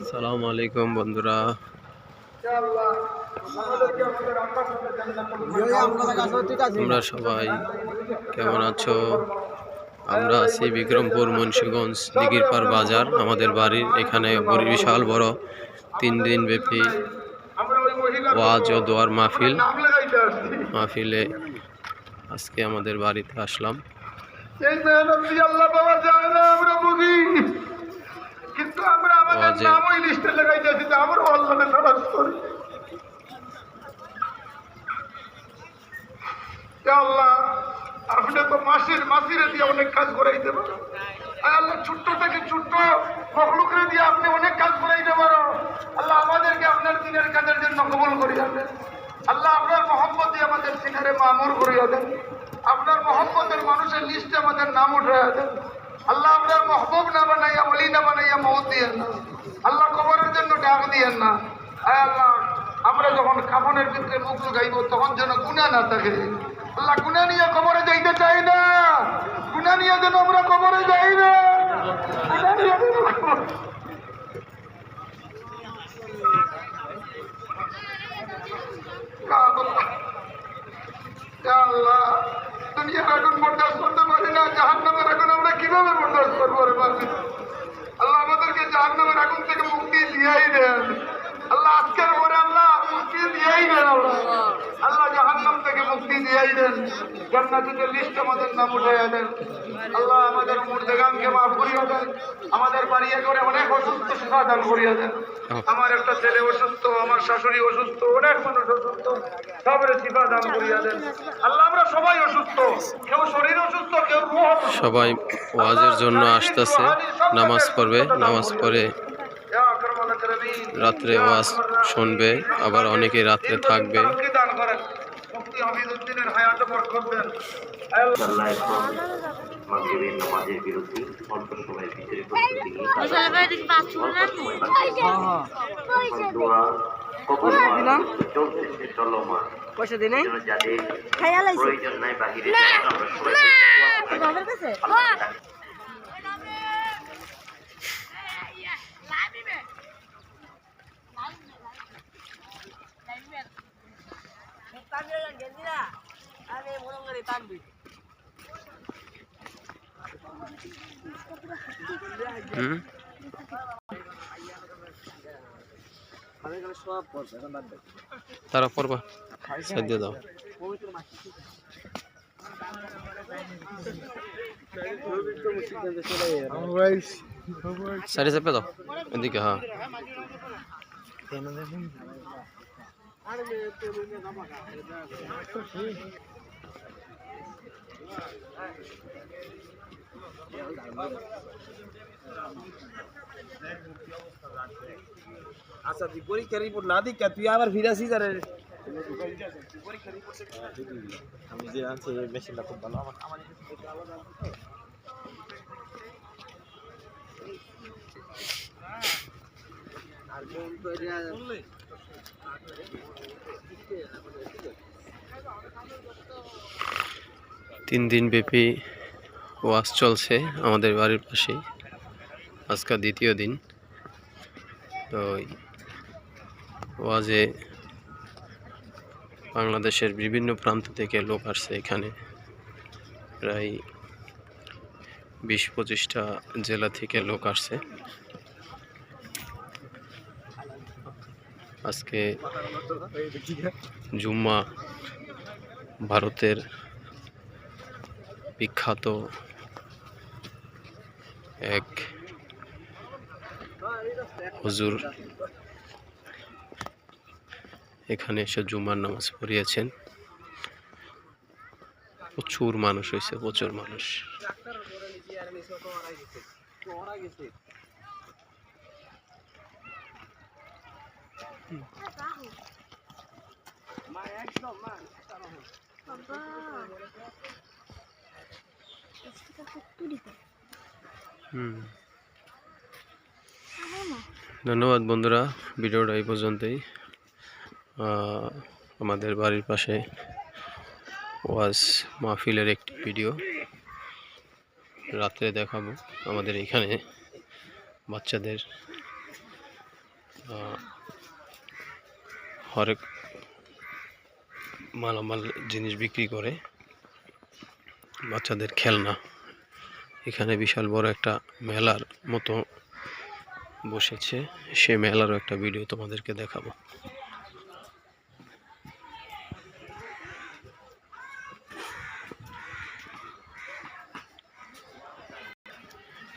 আসসালামু আলাইকুম বন্ধুরা। তোমরা সবাই কেমন আছো? আমরা আছি বিক্রমপুর মুন্সিগঞ্জ দিঘিরপাড় বাজার আমাদের বাড়ির এখানে বিশাল বড় তিন দিন ব্যাপী ওয়াজ ও দোয়ার মাহফিল। মাহফিলে আজকে আমাদের বাড়িতে আসলাম। এই মেহনত দিয়ে আল্লাহ পাওয়া যায় না আমরা বুঝি। কিন্তু আমরা আমাদের নাম ওই লিস্টে লাগাইতেছি যে আমরা আল্লাহকে নারাজ করি আল্লাহ আপনি তো মাসির মাসিরে দিয়ে অনেক কাজ করাইতে পারো আল্লাহ ছোট্ট থেকে ছোট্ট মখলুকরে দিয়ে আপনি অনেক কাজ করাইতে পারো আল্লাহ আমাদেরকে আপনার দিনের কাজের জন্য কবল করিয়া দেন। আল্লাহ আপনার মহব্বত দিয়ে আমাদের সিনারে মামুর করিয়া দেন। আপনার মহব্বতের মানুষের লিস্টে আমাদের নাম উঠাইয়া দেন আল্লাহ আপনার মহবুব না বানাইয়া অলি না বানাইয়া মহৎ দিয়েন না। আল্লাহ কবরের জন্য ডাক দিয়েন না। আয় আল্লাহ, আমরা যখন কাফনের ভিতরে মুখ লুকাইব, তখন যেন গুণা না থাকে। আল্লাহ গুণা নিয়ে কবরে যাইতে চাই না। গুণা নিয়ে যেন আমরা কবরে যাই না। নিয়ে যেন কবরে- ইয়া আল্লাহ দুনিয়ার আগুন বরদাস্ত করতে পারি না জাহান্নামের আগুন আমরা কীভাবে বরদাস্ত করব রে বাপি আল্লাহ আমাদেরকে জাহান্নামের আগুন থেকে মুক্তি দিয়াই দেন আল্লাহ আজকের পরে আল্লাহ মুক্তি দিয়াই দেন আল্লাহ আল্লাহ জাহান্নাম থেকে দেন লিস্ট আমাদের নাম উঠাইয়া দেন আল্লাহ আমাদের মুর্দেগানকে মাফ করিয়া দেন আমাদের বাড়িয়ে করে অনেক অসুস্থ সেবা দান করিয়া দেন। আমার একটা ছেলে অসুস্থ আমার শাশুড়ি অসুস্থ অনেক মানুষ অসুস্থ সবের সেবা দান করিয়া দেন। আল্লাহ আমরা সবাই অসুস্থ। কেউ শরীর অসুস্থ কেউ সবাই ওয়াজের জন্য আসতেছে নামাজ পড়বে নামাজ পড়ে রাত্রে ওয়াজ শুনবে আবার অনেকে রাত্রে থাকবে। মুফতি হামিদুদ্দিনের হায়াতে বরকত দেন। আল্লাহ। আল্লাহ মাগরিবের নামাজের বিরতি অল্প সময় ভিতরে প্রস্তুতি নিয়ে মশলা বাড়ি থেকে পাঁচ ছুড়ে না দোয়া কবুল হওয়ার চলতেছে চলমান। পয়সা দিনে। যাদের প্রয়োজন নাই বাহিরে আমরা সবাই বাবার কাছে আল্লাহ তাকে আমি মনে করি টানবি তারা পড়বা। দিয়ে দাও। মাটি চেপে দাও। এদিকে হ্যাঁ। আচ্ছা তুই পরীক্ষার রিপোর্ট না দিক তুই আবার ফিরে আসিস আরে। আমি যে এই মেশিনটা খুব ভালো। আমার আমার আর কোন তো তিন দিন ব্যাপী ওয়াজ চলছে আমাদের বাড়ির পাশেই। আজকে দ্বিতীয় দিন। তো ওয়াজে বাংলাদেশের বিভিন্ন প্রান্ত থেকে লোক আসছে এখানে। প্রায় বিশ পঁচিশটা জেলা থেকে লোক আসছে। আজকে জুম্মা ভারতের বিখ্যাত এক হুজুর। এখানে এসে জুমার নামাজ পড়িয়েছেন। প্রচুর মানুষ হয়েছে প্রচুর মানুষ। হুম ধন্যবাদ বন্ধুরা ভিডিওটা এই পর্যন্তই। আমাদের বাড়ির পাশে ওয়াজ মাহফিলের একটি ভিডিও। রাত্রে দেখাবো আমাদের এখানে বাচ্চাদের হরেক মালামাল জিনিস বিক্রি করে। বাচ্চাদের খেলনা। এখানে বিশাল বড় একটা মেলার মতো বসেছে। সে মেলারও একটা ভিডিও তোমাদেরকে দেখাবো।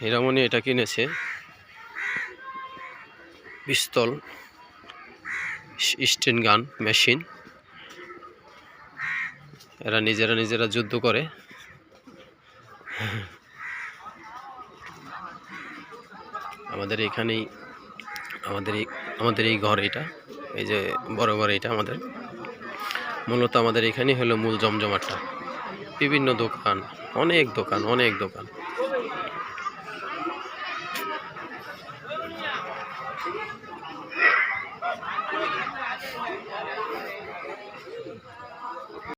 হীরামণি এটা কিনেছে। পিস্তল, স্টেন গান, মেশিন। এরা নিজেরা নিজেরা যুদ্ধ করে। আমাদের এখানেই, আমাদের এই আমাদের এই ঘর এটা, এই যে বড় ঘর এটা আমাদের। মূলত আমাদের এখানেই হলো মূল জমজমাটটা। বিভিন্ন দোকান, অনেক দোকান অনেক দোকান।